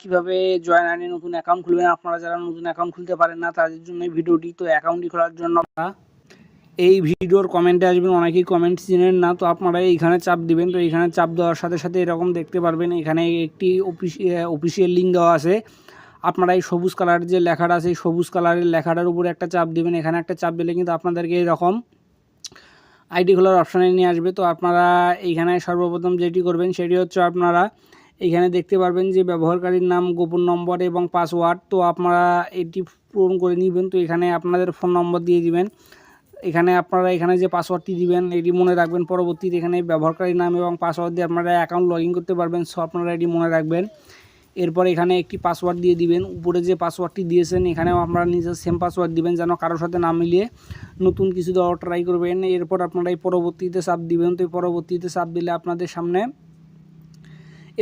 কীভাবে জয়েন নতুন অ্যাকাউন্ট খুলবেন? আপনারা যারা নতুন অ্যাকাউন্ট খুলতে পারেন না, তাদের জন্য ভিডিওটি তো অ্যাকাউন্টটি খোলার জন্য। আপনারা এই ভিডিওর কমেন্টে আসবেন, অনেকেই কমেন্ট চিনেন না, তো আপনারা এইখানে চাপ দিবেন। তো এইখানে চাপ দেওয়ার সাথে সাথে এরকম দেখতে পারবেন, এখানে একটি অফিসিয়াল লিঙ্ক দেওয়া আছে। আপনারা এই সবুজ কালারের যে লেখাটা আছে, এই সবুজ কালারের লেখাটার উপরে একটা চাপ দিবেন, এখানে একটা চাপ দিলে কিন্তু আপনাদেরকে এরকম আইডি খোলার অপশানে নিয়ে আসবে। তো আপনারা এইখানে সর্বপ্রথম যেটি করবেন, সেটি হচ্ছে আপনারা এইখানে দেখতে পারবেন যে ব্যবহারকারীর নাম, গোপন নম্বর এবং পাসওয়ার্ড। তো আপনারা এটি পূরণ করে নেবেন। তো এখানে আপনাদের ফোন নম্বর দিয়ে দিবেন। এখানে আপনারা এখানে যে পাসওয়ার্ডটি দিবেন, এটি মনে রাখবেন। পরবর্তীতে এখানে ব্যবহারকারীর নাম এবং পাসওয়ার্ড দিয়ে আপনারা অ্যাকাউন্ট লগ করতে পারবেন। সো আপনারা এটি মনে রাখবেন। এরপর এখানে একটি পাসওয়ার্ড দিয়ে দিবেন। উপরে যে পাসওয়ার্ডটি দিয়েছেন, এখানেও আপনারা নিজের সেম পাসওয়ার্ড দিবেন যেন কারোর সাথে না মিলিয়ে নতুন কিছু দেওয়ার ট্রাই করবেন। এরপর আপনারা এই পরবর্তীতে চাপ দিবেন। তো এই পরবর্তীতে চাপ দিলে আপনাদের সামনে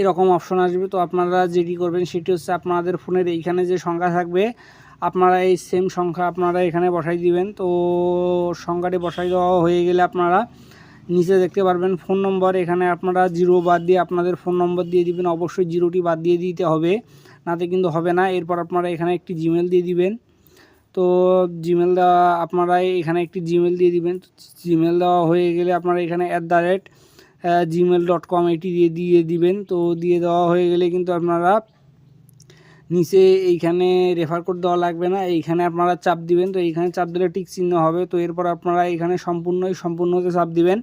এরকম অপশন আসবে। তো আপনারা যেটি করবেন সেটি হচ্ছে আপনাদের ফোনের এইখানে যে সংখ্যা থাকবে, আপনারা এই সেম সংখ্যা আপনারা এখানে বসাই দিবেন। তো সংখ্যাটি বসাই দেওয়া হয়ে গেলে আপনারা নিচে দেখতে পারবেন ফোন নম্বর এখানে আপনারা জিরো বাদ দিয়ে আপনাদের ফোন নম্বর দিয়ে দিবেন। অবশ্যই জিরোটি বাদ দিয়ে দিতে হবে, নাতে কিন্তু হবে না। এরপর আপনারা এখানে একটি জিমেল দিয়ে দিবেন। তো জিমেল দেওয়া আপনারা এখানে একটি জিমেল দিয়ে দিবেন। জিমেল দেওয়া হয়ে গেলে আপনারা এখানে at the rate gmail dot com এটি দিয়ে দিয়ে দিবেন। তো দিয়ে দেওয়া হয়ে গেলে কিন্তু আপনারা নিচে এইখানে রেফার কোড দেওয়া লাগবে না। এইখানে আপনারা চাপ দিবেন। তো এইখানে চাপ দিলে টিক চিহ্ন হবে। তো এরপর আপনারা এখানে সম্পূর্ণই, সম্পূর্ণতে চাপ দিবেন।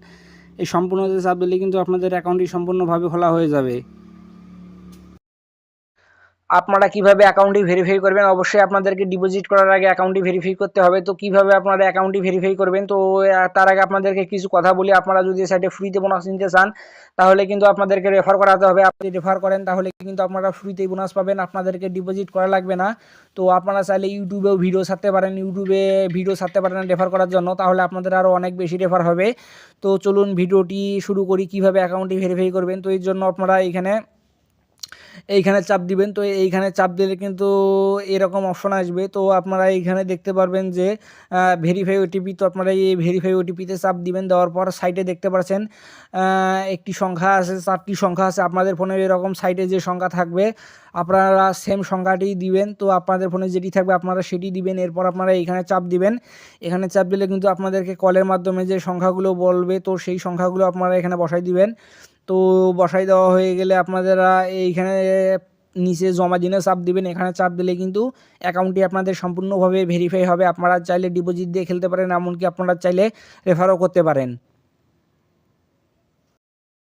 এই সম্পূর্ণতে চাপ দিলে কিন্তু আপনাদের অ্যাকাউন্টটি সম্পূর্ণভাবে খোলা হয়ে যাবে। আপনারা কীভাবে অ্যাকাউন্টটি ভেরিফাই করবেন? অবশ্যই আপনাদেরকে ডিপোজিট করার আগে অ্যাকাউন্টটি ভেরিফাই করতে হবে। তো কীভাবে আপনারা অ্যাকাউন্টটি ভেরিফাই করবেন? তো তার আগে আপনাদেরকে কিছু কথা বলি। আপনারা যদি সাইটে ফ্রিতে বোনাস নিতে চান, তাহলে কিন্তু আপনাদেরকে রেফার করাতে হবে। আপনি রেফার করেন, তাহলে কিন্তু আপনারা ফ্রিতেই বোনাস পাবেন। আপনাদেরকে ডিপোজিট করা লাগবে না। তো আপনারা চাইলে ইউটিউবেও ভিডিও ছাড়তে পারেন। ইউটিউবে ভিডিও ছাড়তে পারেন রেফার করার জন্য। তাহলে আপনাদের আরও অনেক বেশি রেফার হবে। তো চলুন ভিডিওটি শুরু করি। কীভাবে অ্যাকাউন্টটি ভেরিফাই করবেন? তো এর জন্য আপনারা এখানে এইখানে চাপ দিবেন। তো এইখানে চাপ দিলে কিন্তু এরকম অপশন আসবে। তো আপনারা এইখানে দেখতে পারবেন যে ভেরিফাই ওটিপি তো আপনারা এই ভেরিফাই ওটিপিতে চাপ দিবেন। দেওয়ার পর সাইটে দেখতে পাচ্ছেন একটি সংখ্যা আছে, চারটি সংখ্যা আছে। আপনাদের ফোনে এরকম সাইটে যে সংখ্যা থাকবে, আপনারা সেম সংখ্যাটি দিবেন। তো আপনাদের ফোনে যেটি থাকবে, আপনারা সেটি দিবেন। এরপর আপনারা এখানে চাপ দিবেন। এখানে চাপ দিলে কিন্তু আপনাদেরকে কলের মাধ্যমে যে সংখ্যাগুলো বলবে, তো সেই সংখ্যাগুলো আপনারা এখানে বসাই দিবেন। তো বসাই দেওয়া হয়ে গেলে আপনারা এইখানে নিচে জমা দিনে চাপ দেবেন, এখানে চাপ দিলে কিন্তু অ্যাকাউন্টটি আপনাদের সম্পূর্ণভাবে ভেরিফাই হবে। আপনারা চাইলে ডিপোজিট দিয়ে খেলতে পারেন, এমনকি আপনারা চাইলে রেফারও করতে পারেন।